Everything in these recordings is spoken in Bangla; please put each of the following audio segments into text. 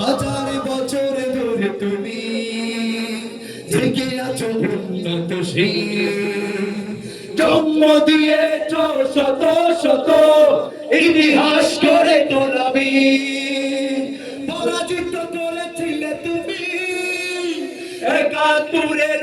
হাজার বছর ধরে তুমি জেগে আছো উন্নত জন্ম দিয়েছ শত শত ইতিহাস করে তোলাবি পরাজিত করেছিলে তুমি। একাত্তরের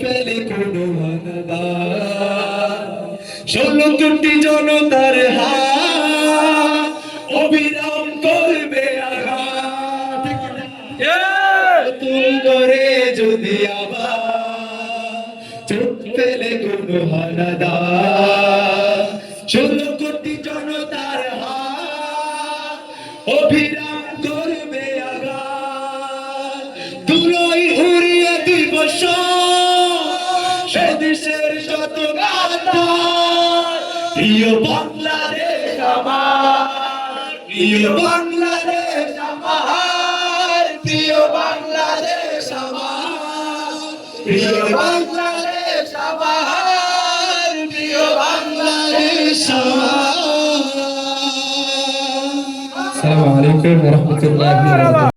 ফেলে কোনো ষোলো কোটি জনতার অবিরাম করবে নতুন করে যদি আবার চোখ ফেলে কোনো হানাদার ষোলো কোটি জনতার হাত অভিরাম করবে আঘাত। তুলোই প্রিয় বাংলাদেশ আমার, প্রিয় বাংলাদেশ আমার, প্রিয় বাংলাদেশ আমার, প্রিয় বাংলাদেশ আমার, প্রিয় বাংলাদেশ আমার। আসসালামু আলাইকুম ওয়া রাহমাতুল্লাহি ওয়া বারাকাতুহু।